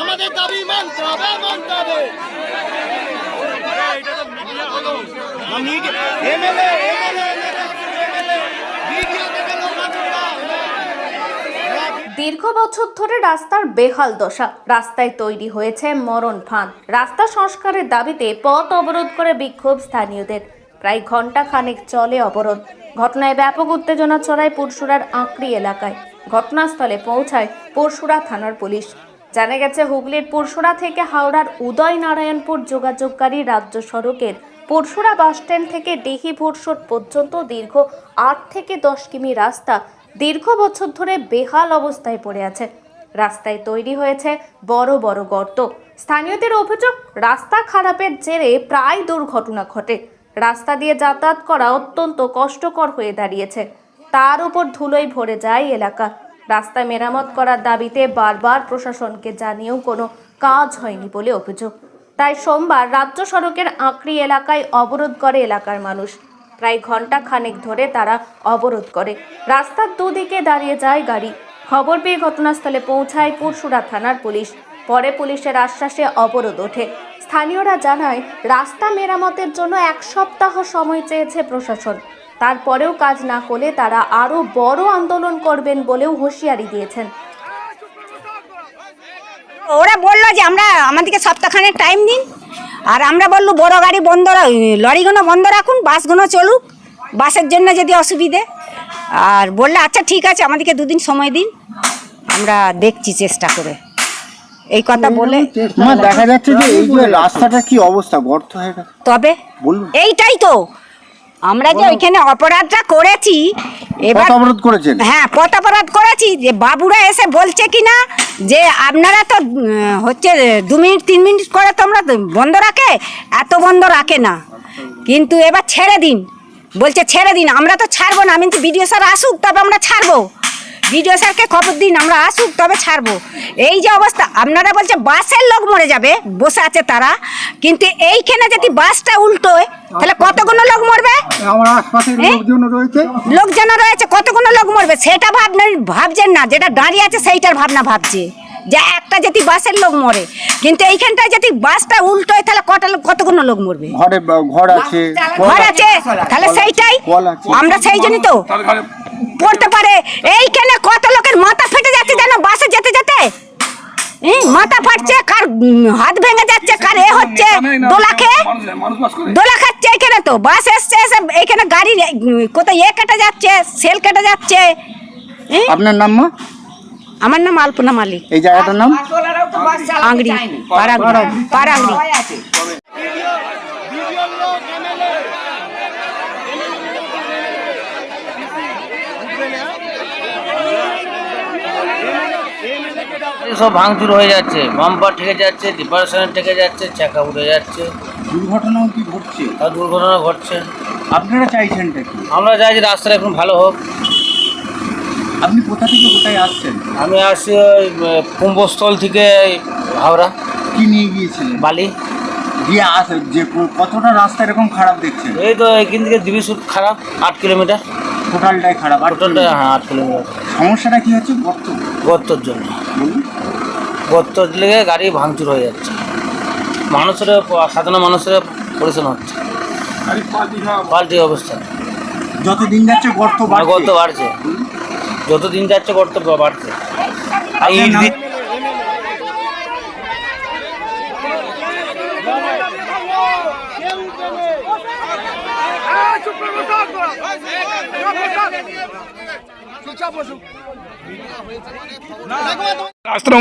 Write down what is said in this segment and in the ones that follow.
আমাদের দাবি মানতে হবে মানতে হবে। দীর্ঘ বছর ধরে রাস্তার বেহাল দশা, রাস্তায় তৈরি হয়েছে মরণ ফাঁদ। রাস্তা সংস্কারের দাবিতে পথ অবরোধ করে বিক্ষোভ স্থানীয়দের। প্রায় ঘণ্টা খানেক চলে অবরোধ। ঘটনায় ব্যাপক উত্তেজনা ছড়ায় পুরসুরার আঁকড়ি এলাকায়। ঘটনাস্থলে পৌঁছায় পরশুরা থানার পুলিশ। জানা গেছে, হুগলির পরশুরা থেকে হাওড়ার উদয় নারায়ণপুর যোগাযোগকারী রাজ্য সড়কের পরশুরা বাসস্ট্যান্ড থেকে ডিহি ভোরসোট পর্যন্ত দীর্ঘ আট থেকে দশ কিমি রাস্তা দীর্ঘ বছর ধরে বেহাল অবস্থায় পড়ে আছে। রাস্তায় তৈরি হয়েছে বড় বড় গর্ত। স্থানীয়দের অভিযোগ, রাস্তা খারাপের জেরে প্রায় দুর্ঘটনা ঘটে। রাস্তা দিয়ে যাতায়াত করা অত্যন্ত কষ্টকর হয়ে দাঁড়িয়েছে। তার উপর ধুলোয় ভরে যায় এলাকা। রাস্তা মেরামত করার দাবিতে বারবার প্রশাসনকে জানিয়েও কোনো কাজ হয়নি বলে অভিযোগ। তাই সোমবার রাজ্য সড়কের আঁকড়ি এলাকায় অবরোধ করে এলাকার মানুষ। প্রায় ঘণ্টা খানেক ধরে তারা অবরোধ করে। রাস্তার দুদিকে দাঁড়িয়ে যায় গাড়ি। খবর পেয়ে ঘটনাস্থলে পৌঁছায় পরশুরা থানার পুলিশ। পরে পুলিশের আশ্বাসে অবরোধ ওঠে। স্থানীয়রা জানায়, রাস্তা মেরামতের জন্য এক সপ্তাহ সময় চেয়েছে প্রশাসন। তারপরেও কাজ না হলে তারা আরও বড় আন্দোলন করবেন বলেও হুঁশিয়ারি দিয়েছেন। ওরা বলল যে আমরা আমাদেরকে সপ্তাহখানেক টাইম দিন আর আমরা বলল বড় গাড়ি বন্ধ লরিগুলো বন্ধ রাখুন বাসগুলো চলুক বাসের জন্য যদি অসুবিধে। আর বললে আচ্ছা ঠিক আছে আমাদেরকে দুদিন সময় দিন আমরা দেখছি চেষ্টা করে। এই কথা বলে দেখা যাচ্ছে যে এই যে রাস্তাটা কি অবস্থা গর্ত হয়ে গেছে। তবে বলুন। এইটাই তো। আমরা যে ওইখানে অপরাধটা করেছি এবার করেছেন। হ্যাঁ পথ অপরাধ করেছি যে বাবুরা এসে বলছে কি না যে আপনারা তো হচ্ছে দু মিনিট তিন মিনিট করে তো আমরা বন্ধ রাখে এত বন্ধ রাখে না। কিন্তু এবার ছেড়ে দিন। বলছে ছেড়ে দিন আমরা তো ছাড়বো না আমি তো বিডিও স্যার আসুক তবে আমরা ছাড়বো। বিডিও স্যারকে খবর দিন আমরা আসুক তবে ছাড়বো। এই যে অবস্থা আপনারা বলছে বাসের লোক মরে যাবে বসে আছে তারা কিন্তু এইখানে যদি বাসটা উল্টোয় তাহলে কতগুলো লোক মরবে? আমার আশপাশের লোকজন রয়েছে। কতগুলো লোক মরবে? সেটা ভাবনা ভাবছেন না যেটা দাঁড়িয়ে আছে সেইটার ভাবনা ভাবছে। যে একটা যদি বাসের লোক মরে কিন্তু এইখানটায় যদি বাসটা উল্টো হয় তাহলে কটা লোক- কতগুলো লোক মরবে? ঘরে ঘর আছে ঘর আছে তাহলে সেইটাই। আমরা সেই জন্যই তো পড়তে পারে। এইখানে কত লোকের মাথা ফেটে যাচ্ছে জানো বাসে যেতে যেতে? এই মাথা ফাটছে কার হাত ভেঙে যাচ্ছে কার এ হচ্ছে দোলা খেয়ে? দোলা খাচ্ছে এখানে তো বাস এসছে এসে এখানে গাড়ি কোথায় এ কেটে যাচ্ছে সেল কেটে যাচ্ছে। আপনার নাম মা? আমার নাম আলপনা মালিক। এই জায়গাটার নাম? আংড়ি পাড়াংড়ি পাড়াংড়ি সব ভাঙচুর হয়ে যাচ্ছে। বাম্পার ঠেকে যাচ্ছে ডিপারেশনে ঠেকে যাচ্ছে চাকা উঠে যাচ্ছে। দুর্ঘটনাও কি ঘটছে? আর দুর্ঘটনা ঘটছে। আপনারা চাইছেন কি? আমরা চাই যে রাস্তাটা এখন ভালো হোক। আপনি কোথা থেকে কোথায় আসছেন? আমি আসছি ওই কুম্ভস্থল থেকে হাওড়া। কি নিয়ে গিয়েছিলেন? বালি। গিয়ে আসে যে কো- কতটা রাস্তা এরকম খারাপ দেখছেন? এই তো এখান থেকে দিবি খারাপ আট কিলোমিটার। টোটালটাই খারাপ আর টোটালটা হ্যাঁ আট কিলোমিটার। সমস্যাটা কি হচ্ছে? গর্ত। গর্তর জন্য। গর্তর লেগে গাড়ি ভাঙচুর হয়ে যাচ্ছে। মানুষের সাধারণ মানুষের পরিশ্রম হচ্ছে। পাল্টি অবস্থা। যত দিন যাচ্ছে গর্ত বাড়ছে। গর্ত বাড়ছে। যত দিন যাচ্ছে গর্ত বাড়ছে। আর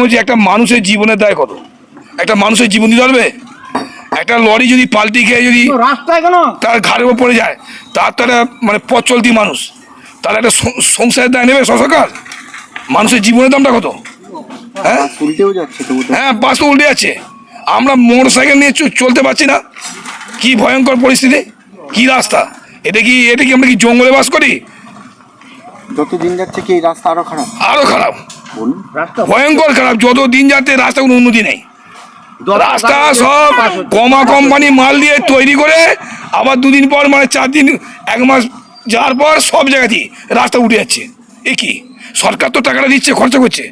মধ্যে একটা মানুষের জীবনের দায় কত? একটা মানুষের জীবন দিতে পারবে? একটা লরি যদি পাল্টি খেয়ে যদি রাস্তায় কেন? তার ঘাড়ের উপর পড়ে যায় তার তো একটা মানে পথ চলতি মানুষ। তার একটা সংসারের দায় নেবে সরকার মানুষের জীবনের দামটা কত? হ্যাঁ? হ্যাঁ বাস তো উল্টে যাচ্ছে। আমরা মোটর সাইকেল নিয়ে চলতে পারছি না। কি ভয়ঙ্কর পরিস্থিতি? কি রাস্তা? এটা কি এটা কি আমরা কি জঙ্গলে বাস করি? যত দিন যাচ্ছে কি এই রাস্তা আরও খারাপ? আরও খারাপ। বলুন। ভয়ঙ্কর খারাপ। যত দিন যাচ্ছে রাস্তা কোনো উন্নতি নেই। রাস্তা সব কমা কোম্পানি মাল দিয়ে তৈরি করে আবার দুদিন পর মানে চার দিন এক মাস যাওয়ার পর সব জায়গাতেই রাস্তা উঠে যাচ্ছে। এ কি? সরকার তো টাকাটা দিচ্ছে খরচা করছে।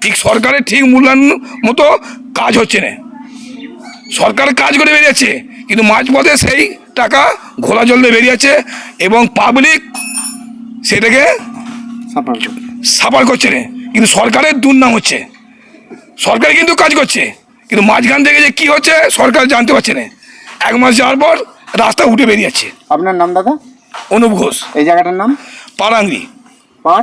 ঠিক সরকারের ঠিক মূল্যায়ন মতো কাজ হচ্ছে না। সরকার কাজ করে বেরিয়েছে কিন্তু মাঝপথে সেই টাকা ঘোলা জল দিয়ে বেরিয়েছে এবং পাবলিক সেটাকে সাফার করছে। রে। কিন্তু সরকারের দুর্নাম হচ্ছে। সরকার কিন্তু কাজ করছে। কিন্তু মাঝখান থেকে যে কি হচ্ছে সরকার জানতে পারছে না। এক মাস যাওয়ার পর রাস্তা উঠে বেরিয়েছে আপনার নাম দাদা? অনুপ ঘোষ। এই জায়গাটার নাম? পারাঙ্গি পার